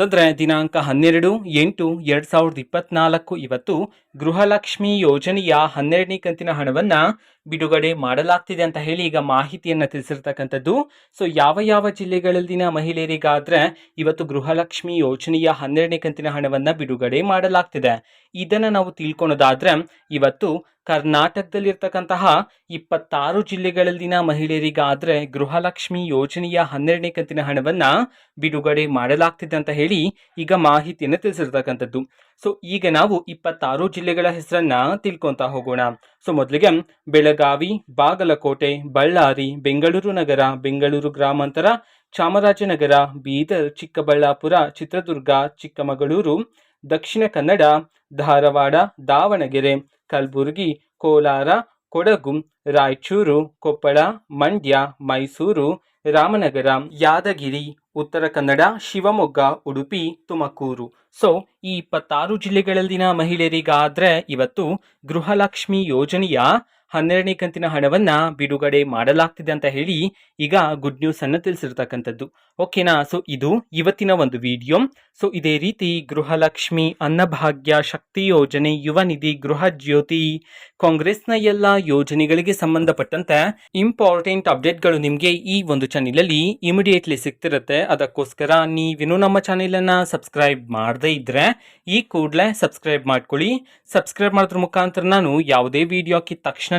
ಅಂತಂದ್ರೆ ದಿನಾಂಕ ಹನ್ನೆರಡು, ಎಂಟು, ಎರಡ್ ಸಾವಿರದ ಇಪ್ಪತ್ನಾಲ್ಕು ಇವತ್ತು ಗೃಹಲಕ್ಷ್ಮಿ ಯೋಜನೆಯ ಹನ್ನೆರಡನೇ ಕಂತಿನ ಹಣವನ್ನ ಬಿಡುಗಡೆ ಮಾಡಲಾಗ್ತಿದೆ ಅಂತ ಹೇಳಿ ಈಗ ಮಾಹಿತಿಯನ್ನು ತಿಳಿಸಿರ್ತಕ್ಕಂಥದ್ದು. ಸೊ ಯಾವ ಯಾವ ಜಿಲ್ಲೆಗಳಲ್ಲಿನ ಮಹಿಳೆಯರಿಗಾದರೆ ಇವತ್ತು ಗೃಹಲಕ್ಷ್ಮಿ ಯೋಜನೆಯ ಹನ್ನೆರಡನೇ ಕಂತಿನ ಹಣವನ್ನ ಬಿಡುಗಡೆ ಮಾಡಲಾಗ್ತಿದೆ. ಇದನ್ನ ನಾವು ತಿಳ್ಕೊಳೋದಾದರೆ, ಇವತ್ತು ಕರ್ನಾಟಕದಲ್ಲಿರ್ತಕ್ಕಂತಹ ಇಪ್ಪತ್ತಾರು ಜಿಲ್ಲೆಗಳಲ್ಲಿನ ಮಹಿಳೆಯರಿಗಾದ್ರೆ ಗೃಹಲಕ್ಷ್ಮಿ ಯೋಜನೆಯ ಹನ್ನೆರಡನೇ ಕಂತಿನ ಹಣವನ್ನ ಬಿಡುಗಡೆ ಮಾಡಲಾಗ್ತಿದೆ ಅಂತ ಹೇಳಿ ಈಗ ಮಾಹಿತಿಯನ್ನು ತಿಳಿಸಿರ್ತಕ್ಕಂಥದ್ದು. ಸೊ ಈಗ ನಾವು ಇಪ್ಪತ್ತಾರು ಜಿಲ್ಲೆಗಳ ಹೆಸರನ್ನ ತಿಳ್ಕೊಂತ ಹೋಗೋಣ. ಸೊ ಮೊದಲಿಗೆ ಬೆಳಗಾವಿ, ಬಾಗಲಕೋಟೆ, ಬಳ್ಳಾರಿ, ಬೆಂಗಳೂರು ನಗರ, ಬೆಂಗಳೂರು ಗ್ರಾಮಾಂತರ, ಚಾಮರಾಜನಗರ, ಬೀದರ್, ಚಿಕ್ಕಬಳ್ಳಾಪುರ, ಚಿತ್ರದುರ್ಗ, ಚಿಕ್ಕಮಗಳೂರು ದಕ್ಷಿಣ ಕನ್ನಡ, ಧಾರವಾಡ, ದಾವಣಗೆರೆ, ಕಲಬುರಗಿ, ಕೋಲಾರ, ಕೊಡಗು, ರಾಯಚೂರು, ಕೊಪ್ಪಳ, ಮಂಡ್ಯ, ಮೈಸೂರು, ರಾಮನಗರ, ಯಾದಗಿರಿ, ಉತ್ತರ ಕನ್ನಡ, ಶಿವಮೊಗ್ಗ, ಉಡುಪಿ, ತುಮಕೂರು. ಸೊ ಈ ಇಪ್ಪತ್ತಾರು ಜಿಲ್ಲೆಗಳಲ್ಲಿನ ಮಹಿಳೆಯರಿಗಾದ್ರೆ ಇವತ್ತು ಗೃಹಲಕ್ಷ್ಮಿ ಯೋಜನೆಯ ಹನ್ನೆರಡನೇ ಕಂತಿನ ಹಣವನ್ನ ಬಿಡುಗಡೆ ಮಾಡಲಾಗ್ತಿದೆ ಅಂತ ಹೇಳಿ ಈಗ ಗುಡ್ ನ್ಯೂಸ್ ಅನ್ನು ತಿಳಿಸಿರ್ತಕ್ಕಂಥದ್ದು. ಓಕೆನಾ ಸೊ ಇದು ಇವತ್ತಿನ ಒಂದು ವಿಡಿಯೋ ಸೊ ಇದೇ ರೀತಿ ಗೃಹಲಕ್ಷ್ಮಿ ಅನ್ನಭಾಗ್ಯ ಶಕ್ತಿ ಯೋಜನೆ ಯುವ ನಿಧಿ ಗೃಹ ಜ್ಯೋತಿ, ಕಾಂಗ್ರೆಸ್ನ ಎಲ್ಲ ಯೋಜನೆಗಳಿಗೆ ಸಂಬಂಧಪಟ್ಟಂತೆ ಇಂಪಾರ್ಟೆಂಟ್ ಅಪ್ಡೇಟ್ಗಳು ನಿಮಗೆ ಈ ಒಂದು ಚಾನೆಲಲ್ಲಿ ಇಮಿಡಿಯೇಟ್ಲಿ ಸಿಗ್ತಿರುತ್ತೆ. ಅದಕ್ಕೋಸ್ಕರ ನೀವೇನು ನಮ್ಮ ಚಾನೆಲನ್ನು ಸಬ್ಸ್ಕ್ರೈಬ್ ಮಾಡದೇ ಇದ್ದರೆ ಈ ಕೂಡಲೇ ಸಬ್ಸ್ಕ್ರೈಬ್ ಮಾಡ್ಕೊಳ್ಳಿ. ಸಬ್ಸ್ಕ್ರೈಬ್ ಮಾಡಿದ್ರ ಮುಖಾಂತರ ನಾನು ಯಾವುದೇ ವಿಡಿಯೋ ಹಾಕಿದ ತಕ್ಷಣ